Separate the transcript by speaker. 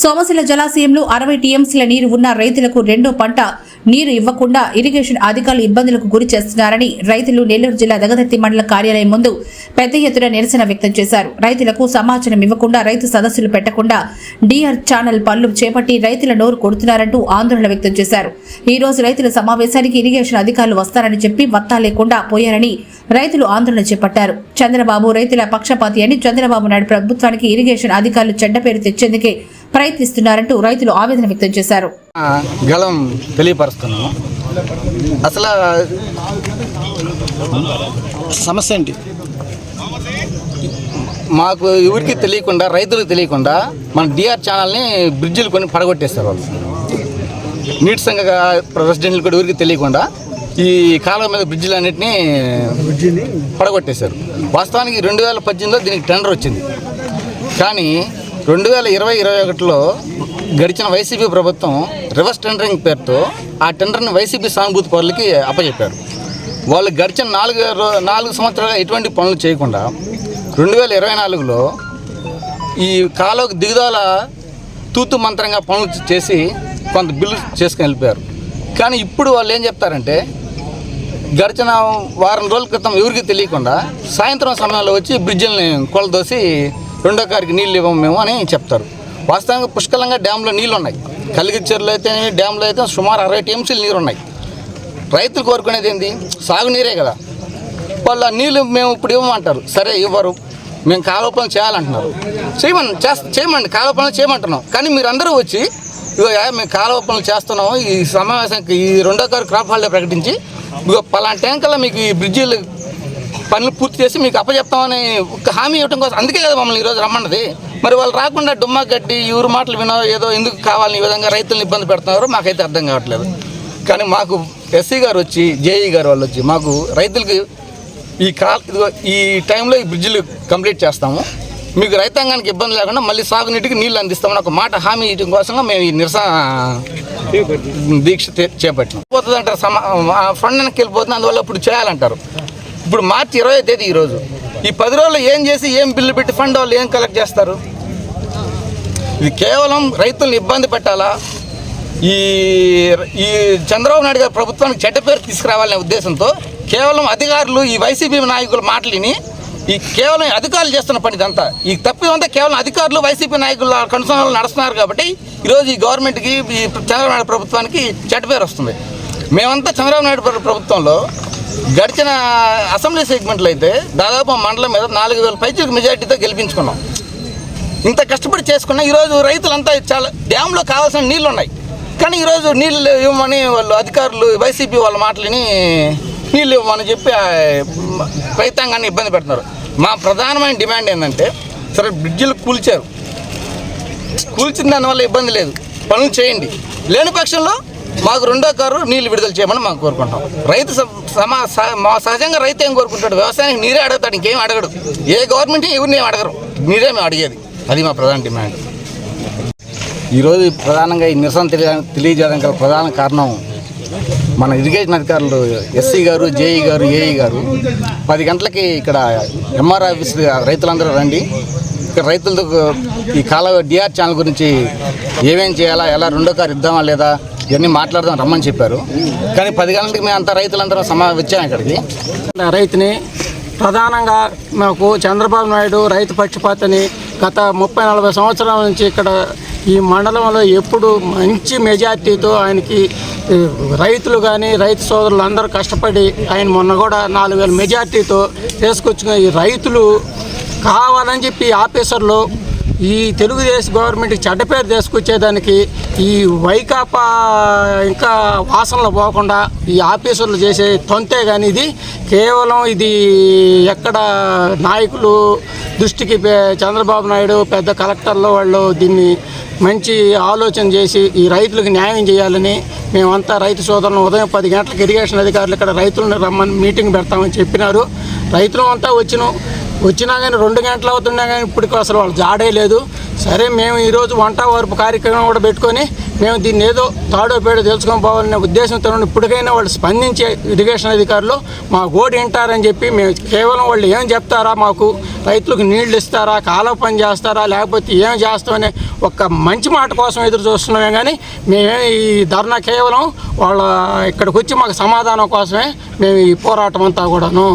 Speaker 1: సోమశిల జలాశయంలో అరవై టీఎంసీల నీరు ఉన్న రైతులకు రెండో పంట నీరు ఇవ్వకుండా ఇరిగేషన్ అధికారులు ఇబ్బందులకు గురి చేస్తున్నారని రైతులు నెల్లూరు జిల్లా దగదర్తి మండల కార్యాలయం ముందు పెద్ద ఎత్తున నిరసన వ్యక్తం చేశారు. రైతులకు సమాచారం ఇవ్వకుండా రైతు సదస్సులు పెట్టకుండా డిఆర్ ఛానల్ పనులు చేపట్టి రైతుల నోరు కొడుతున్నారంటూ ఆందోళన వ్యక్తం చేశారు. ఈ రోజు రైతుల సమావేశానికి ఇరిగేషన్ అధికారులు వస్తారని చెప్పి వత్తా లేకుండా పోయారని రైతులు ఆందోళన చేపట్టారు. చంద్రబాబు రైతుల పక్షపాతి అని చంద్రబాబు నాయుడు ప్రభుత్వానికి ఇరిగేషన్ అధికారులు చెడ్డ పేరు తెచ్చేందుకే ప్రయత్నిస్తున్నారంటూ రైతులు ఆవేదన వ్యక్తం చేశారు.
Speaker 2: గళం తెలియపరుస్తున్నాము. అసలు
Speaker 3: సమస్య ఏంటి?
Speaker 2: మాకు ఎవరికి తెలియకుండా రైతులకు తెలియకుండా మన డిఆర్ ఛానల్ని బ్రిడ్జిలు కొని పడగొట్టేస్తారు వాళ్ళు. నీటి సంఘ ప్రెసిడెంట్లు కూడా ఎవరికి తెలియకుండా ఈ కాలం మీద బ్రిడ్జిలు అన్నింటినీ పడగొట్టేశారు. వాస్తవానికి రెండు వేల పద్దెనిమిదిలో దీనికి టెండర్ వచ్చింది. కానీ రెండు వేల ఇరవై ఇరవై ఒకటిలో గడిచిన వైసీపీ ప్రభుత్వం రివర్స్ టెండరింగ్ పేరుతో ఆ టెండర్ని వైసీపీ సానుభూతి పౌరులకి అప్పచెప్పారు. వాళ్ళు గడిచిన నాలుగు నాలుగు సంవత్సరాలు ఎటువంటి పనులు చేయకుండా రెండు వేల ఇరవై నాలుగులో ఈ కాలువకు దిగుదల తూతు మంత్రంగా పనులు చేసి కొంత బిల్లు చేసుకుని వెళ్ళిపోయారు. కానీ ఇప్పుడు వాళ్ళు ఏం చెప్తారంటే గడిచిన వారం రోజుల క్రితం ఎవరికి తెలియకుండా సాయంత్రం సమయంలో వచ్చి బ్రిడ్జిల్ని కొలదోసి రెండో కారికి నీళ్ళు ఇవ్వము మేము అని చెప్తారు. వాస్తవంగా పుష్కలంగా డ్యాంలో నీళ్ళు ఉన్నాయి కలిగిచ్చేరులో అయితే డ్యాంలో అయితే సుమారు అరవై టీఎంసీలు నీరు ఉన్నాయి రైతులు కోరుకునేది ఏంది? సాగునీరే కదా. వాళ్ళు ఆ నీళ్ళు మేము ఇప్పుడు ఇవ్వమంటారు. సరే ఇవ్వరు. మేము కాలువ పనులు చేయాలంటున్నారు. చేయమని చేస్త చేయమండి. కాలువ పనులు చేయమంటున్నాం. కానీ మీరందరూ వచ్చి ఇగో యా, మేము కాలువ పనులు చేస్తున్నాము. ఈ సమావేశానికి ఈ రెండో కారు క్రాప్ హాలిడే ప్రకటించి ఇగో పలానా టైం మీకు ఈ బ్రిడ్జిలు పనులు పూర్తి చేసి మీకు అప్పచెప్తామని ఒక హామీ ఇవ్వడం కోసం అందుకే కదా మమ్మల్ని ఈరోజు రమ్మన్నది మరి వాళ్ళు రాకుండా డుమ్మా గడ్డి ఎవరు మాటలు వినో ఏదో ఎందుకు కావాలని ఈ విధంగా రైతులను ఇబ్బంది పెడుతున్నారో మాకైతే అర్థం కావట్లేదు. కానీ మాకు ఎస్సీ గారు వచ్చి జేఈ గారు వాళ్ళు వచ్చి మాకు రైతులకి ఈ కా ఈ టైంలో ఈ బ్రిడ్జిలు కంప్లీట్ చేస్తాము. మీకు రైతాంగానికి ఇబ్బంది లేకుండా మళ్ళీ సాగునీటికి నీళ్ళు అందిస్తామని ఒక మాట హామీ ఇవ్వడం కోసం మేము ఈ నిరసన దీక్ష చేపట్టినాం. పోతుంది అంటారు సమా ఫండ్ వెళ్ళిపోతుంది అందువల్ల ఇప్పుడు చేయాలంటారు. ఇప్పుడు మార్చి ఇరవై తేదీ ఈరోజు. ఈ పది రోజుల్లో ఏం చేసి ఏం బిల్లు పెట్టి ఫండ్ వాళ్ళు ఏం కలెక్ట్ చేస్తారు? ఇది కేవలం రైతులను ఇబ్బంది పెట్టాలా? ఈ ఈ చంద్రబాబు నాయుడు గారి ప్రభుత్వానికి చెడ్డ పేరు తీసుకురావాలనే ఉద్దేశంతో కేవలం అధికారులు ఈ వైసీపీ నాయకుల మాటలిని ఈ కేవలం అధికారులు చేస్తున్న పని ఇదంతా. ఈ తప్పిదంతా కేవలం అధికారులు వైసీపీ నాయకుల కనుసనలు నడుస్తున్నారు కాబట్టి ఈరోజు ఈ గవర్నమెంట్కి ఈ చంద్రబాబు నాయుడు ప్రభుత్వానికి చెడ్డ పేరు వస్తుంది. మేమంతా చంద్రబాబు నాయుడు ప్రభుత్వంలో గడిచిన అసెంబ్లీ సెగ్మెంట్లో అయితే దాదాపు మండలం మీద నాలుగు వేల పైచులకు మెజార్టీతో గెలిపించుకున్నాం. ఇంత కష్టపడి చేసుకున్నా ఈరోజు రైతులంతా చాలా డ్యాంలో కావాల్సిన నీళ్ళు ఉన్నాయి కానీ ఈరోజు నీళ్ళు ఇవ్వమని వాళ్ళు అధికారులు వైసీపీ వాళ్ళ మాటలని నీళ్ళు ఇవ్వమని చెప్పి రైతాంగాన్ని ఇబ్బంది పెడుతున్నారు. మా ప్రధానమైన డిమాండ్ ఏంటంటే సరే బ్రిడ్జిలు కూల్చారు. కూల్చిన దానివల్ల ఇబ్బంది లేదు. పనులు చేయండి. లేని పక్షంలో మాకు రెండో కారు నీళ్ళు విడుదల చేయమని మాకు కోరుకుంటాం. రైతు స- సమా మా సహజంగా రైతు ఏం కోరుకుంటాడు? వ్యవసాయానికి నీరే అడుగుతాడు ఇంకేం అడగడు. ఏ గవర్నమెంట్ ఎవరిని ఏం అడగరు. నీరే మేము అడిగేది. అది మా ప్రధాన డిమాండ్. ఈరోజు ప్రధానంగా ఈ నిరసన తెలియ తెలియజేయడానికి గల ప్రధాన కారణం మన ఇరిగేషన్ అధికారులు ఎస్సీ గారు జేఈ గారు ఏఈ గారు పది గంటలకి ఇక్కడ ఎంఆర్ ఆఫీస్ రైతులందరూ రండి. ఇక్కడ రైతులతో ఈ కాలువ డిఆర్ ఛానల్ గురించి ఏమేం చేయాలా ఎలా రెండో కారు ఇద్దామా లేదా ఇవన్నీ మాట్లాడదాం రమ్మని చెప్పారు. కానీ పది గంటలకి మేము అంతా రైతులందరం సమా వచ్చాం ఇక్కడికి.
Speaker 3: రైతుని ప్రధానంగా మాకు చంద్రబాబు నాయుడు రైతు పక్షపాతని గత ముప్పై నలభై సంవత్సరాల నుంచి ఇక్కడ ఈ మండలంలో ఎప్పుడు మంచి మెజార్టీతో ఆయనకి రైతులు కానీ రైతు సోదరులు అందరూ కష్టపడి ఆయన మొన్న కూడా నాలుగు వేల మెజార్టీతో తీసుకొచ్చిన ఈ రైతులు కావాలని చెప్పి ఆఫీసర్లు ఈ తెలుగుదేశం గవర్నమెంట్కి చెడ్డ పేరు తీసుకొచ్చేదానికి ఈ వైకాపా ఇంకా వాసనలు పోకుండా ఈ ఆఫీసర్లు చేసే తొంతే కానీ ఇది కేవలం ఇది ఎక్కడ నాయకులు దృష్టికి చంద్రబాబు నాయుడు పెద్ద కలెక్టర్లు వాళ్ళు దీన్ని మంచి ఆలోచన చేసి ఈ రైతులకు న్యాయం చేయాలని మేమంతా రైతు సోదరులను ఉదయం పది గంటలకు ఇరిగేషన్ అధికారులు ఇక్కడ రైతులను రమ్మని మీటింగ్ పెడతామని చెప్పినారు. రైతులు అంతా వచ్చినాం వచ్చినా కానీ రెండు గంటలు అవుతున్నా కానీ ఇప్పటికీ అసలు వాళ్ళు జాడే లేదు. సరే మేము ఈరోజు వంట వరపు కార్యక్రమం కూడా పెట్టుకొని మేము దీన్ని ఏదో తాడో పేడో తెలుసుకొని పోవాలనే ఉద్దేశంతో ఇప్పటికైనా వాళ్ళు స్పందించే ఇరిగేషన్ అధికారులు మా ఓడి వింటారని చెప్పి మేము కేవలం వాళ్ళు ఏం చెప్తారా మాకు? రైతులకు నీళ్ళు ఇస్తారా? కాలువ పని చేస్తారా? లేకపోతే ఏం చేస్తామనే ఒక మంచి మాట కోసం ఎదురు చూస్తున్నామే కానీ మేమే ఈ ధర్నా కేవలం వాళ్ళ ఇక్కడికి వచ్చి మాకు సమాధానం కోసమే మేము ఈ పోరాటం అంతా కూడాను